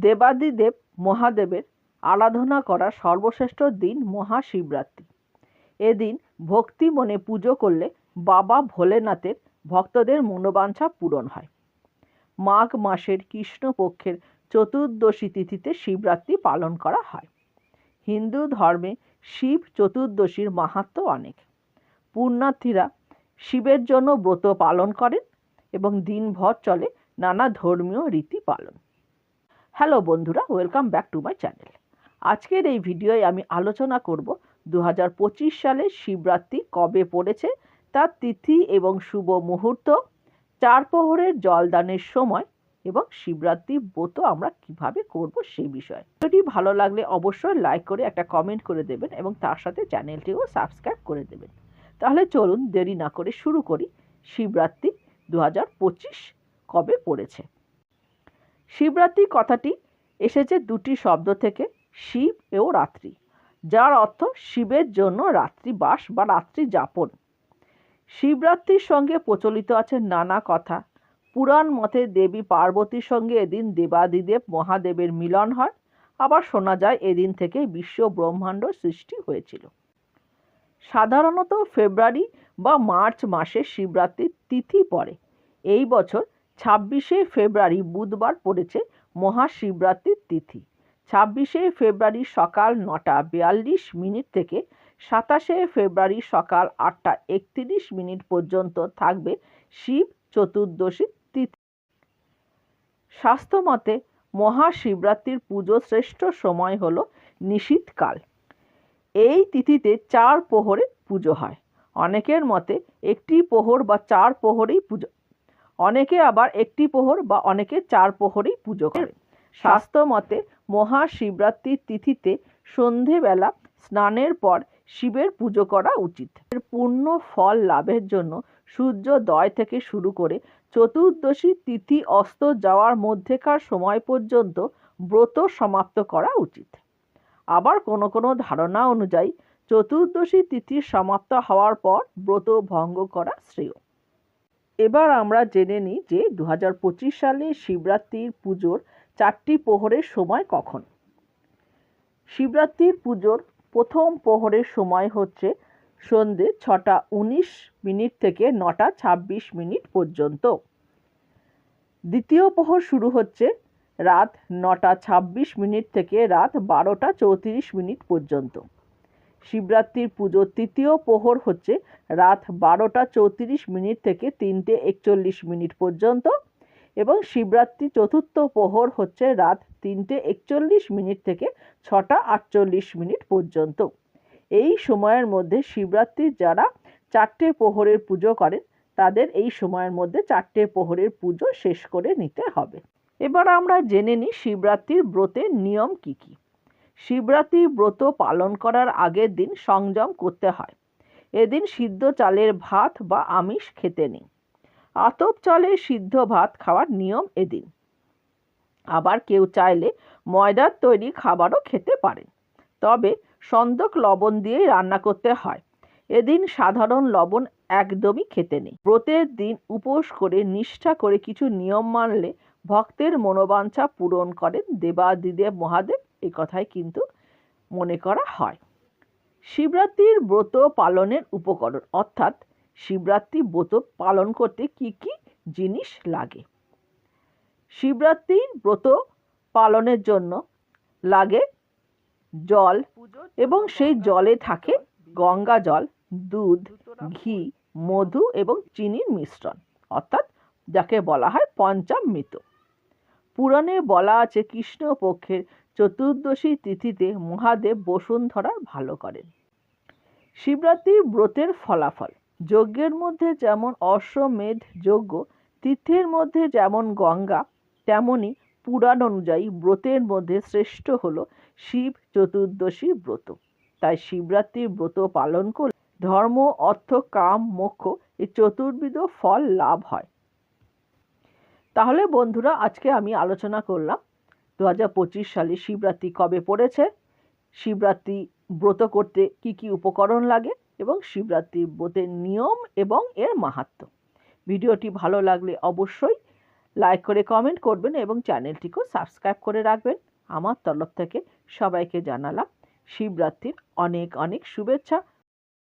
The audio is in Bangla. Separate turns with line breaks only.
দেবাদিদেব মহাদেবের আরাধনা করা সর্বশ্রেষ্ঠ দিন মহাশিবরাত্রি। এদিন ভক্তি মনে পুজো করলে বাবা ভোলেনাথের ভক্তদের মনোবাঞ্ছা পূরণ হয়। মাঘ মাসের কৃষ্ণপক্ষের চতুর্দশী তিথিতে শিবরাত্রি পালন করা হয়। হিন্দু ধর্মে শিব চতুর্দশীর মাহাত্ম্য অনেক। পুণ্যার্থীরা শিবের জন্য ব্রত পালন করেন এবং দিনভর চলে নানা ধর্মীয় রীতি পালন। হ্যালো বন্ধুরা welcome back to my channel আজকের এই ভিডিওয় আমি আলোচনা করব দু হাজার পঁচিশ সালে শিবরাত্রি কবে পড়েছে, তার তিথি এবং শুভ মুহূর্ত, চার প্রহরের জলদানের সময় এবং শিবরাত্রি ব্রত আমরা কীভাবে করব সেই বিষয়ে। ভিডিওটি ভালো লাগলে অবশ্যই লাইক করে একটা কমেন্ট করে দেবেন এবং তার সাথে চ্যানেলটিও সাবস্ক্রাইব করে দেবেন। তাহলে চলুন দেরি না করে শুরু করি শিবরাত্রি দু হাজার পঁচিশ কবে পড়েছে। শিবরাত্রি কথাটি এসেছে দুটি শব্দ থেকে, শিব ও রাত্রি, যার অর্থ শিবের জন্য রাত্রিবাস বা রাত্রি যাপন। শিবরাত্রির সঙ্গে প্রচলিত আছে নানা কথা। পুরাণ মতে দেবী পার্বতীর সঙ্গে এদিন দেবাদিদেব মহাদেবের মিলন হয়। আবার শোনা যায় এদিন থেকে বিশ্ব ব্রহ্মাণ্ড সৃষ্টি হয়েছিল। সাধারণত ফেব্রুয়ারি বা মার্চ মাসে শিবরাত্রির তিথি পড়ে। এই বছর ছাব্বিশে ফেব্রুয়ারি বুধবার পড়েছে মহাশিবরাত্রির তিথি। ছাব্বিশে ফেব্রুয়ারি সকাল নটা বিয়াল্লিশ মিনিট থেকে সাতাশে ফেব্রুয়ারি সকাল আটটা একত্রিশ মিনিট পর্যন্ত থাকবে শিব চতুর্দশী তিথি। স্বাস্থ্যমতে মহাশিবরাত্রির পুজো শ্রেষ্ঠ সময় হল নিশীতকাল। এই তিথিতে চার প্রহরে পুজো হয়। অনেকের মতে একটি প্রহর বা চার প্রহরেই পুজো অনেকে আবার একটি প্রহর বা অনেকে চার প্রহরেই পুজো করে। স্বাস্থ্য মতে মহাশিবরাত্রির তিথিতে সন্ধেবেলা স্নানের পর শিবের পুজো করা উচিত। এর পূর্ণ ফল লাভের জন্য সূর্যোদয় থেকে শুরু করে চতুর্দশী তিথি অস্ত যাওয়ার মধ্যেকার সময় পর্যন্ত ব্রত সমাপ্ত করা উচিত। আবার কোনো কোনো ধারণা অনুযায়ী চতুর্দশী তিথি সমাপ্ত হওয়ার পর ব্রত ভঙ্গ করা শ্রেয়। এবার আমরা জেনে নিই যে দু হাজার পঁচিশ সালে শিবরাত্রির পুজোর চারটি প্রহরের সময় কখন। শিবরাত্রির পুজোর প্রথম প্রহরের সময় হচ্ছে সন্ধে ছটা উনিশ মিনিট থেকে নটা ছাব্বিশ মিনিট পর্যন্ত। দ্বিতীয় প্রহর শুরু হচ্ছে রাত নটা ছাব্বিশ মিনিট থেকে রাত বারোটা চৌত্রিশ মিনিট পর্যন্ত। শিবরাত্রির পুজোর তৃতীয় প্রহর হচ্ছে রাত বারোটা চৌত্রিশ মিনিট থেকে তিনটে একচল্লিশ মিনিট পর্যন্ত এবং শিবরাত্রি চতুর্থ প্রহর হচ্ছে রাত তিনটে একচল্লিশ মিনিট থেকে ছটা আটচল্লিশ মিনিট পর্যন্ত। এই সময়ের মধ্যে শিবরাত্রির যারা চারটে প্রহরের পুজো করেন, তাদের এই সময়ের মধ্যে চারটে প্রহরের পুজো শেষ করে নিতে হবে। এবার আমরা জেনে নিই শিবরাত্রির ব্রতের নিয়ম কী কি। শিবরাত্রি ব্রত পালন করার আগের দিন সংযম করতে হয়। এদিন সিদ্ধ চালের ভাত বা আমিষ খেতে নেই। আতপ চালের সিদ্ধ ভাত খাওয়ার নিয়ম এদিন। আবার কেউ চাইলে ময়দার তৈরি খাবারও খেতে পারেন। তবে সন্দক লবণ দিয়েই রান্না করতে হয়। এদিন সাধারণ লবণ একদমই খেতে নেই। ব্রতের দিন উপোস করে নিষ্ঠা করে কিছু নিয়ম মানলে ভক্তের মনোবাঞ্ছা পূরণ করেন দেবাদিদেব মহাদেব। এই কথাই কিন্তু মনে করা হয়। শিবরাত্রির ব্রত পালনের উপকরণ, অর্থাৎ শিবরাত্রি ব্রত পালন করতে কি কি জিনিস লাগে? শিবরাত্রির ব্রত পালনের জন্য লাগে জল এবং সেই জলে থাকে গঙ্গা জল, দুধ, ঘি, মধু এবং চিনির মিশ্রণ, অর্থাৎ যাকে বলা হয় পঞ্চামৃত। পুরাণে বলা আছে কৃষ্ণপক্ষের চতুর্দশী তিথিতে মহাদেব বসুন্ধরা ভালো করেন। শিবরাত্রি ব্রতের ফলাফল, যজ্ঞের মধ্যে যেমন অশ্বমেধ যজ্ঞ তীর্থের মধ্যে যেমন গঙ্গা, তেমনি পুরাণ অনুযায়ী ব্রতের মধ্যে শ্রেষ্ঠ হল শিব চতুর্দশী ব্রত। তাই শিবরাত্রির ব্রত পালন করলে ধর্ম, অর্থ, কাম, মোক্ষ এই চতুর্বিধ ফল লাভ হয়। তাহলে বন্ধুরা, আজকে আমি আলোচনা করলাম দু হাজার পঁচিশ সালে শিবরাত্রি কবে পড়েছে? শিবরাত্রি ব্রত করতে কি কি উপকরণ লাগে? এবং শিবরাত্রি ব্রতের নিয়ম এবং এর মাহাত্ম ভিডিওটি ভালো লাগলে অবশ্যই লাইক করে কমেন্ট করবেন এবং চ্যানেলটিকেও সাবস্ক্রাইব করে রাখবেন। আমার তরফ থেকে সবাইকে জানালাম শিবরাত্রির অনেক অনেক শুভেচ্ছা।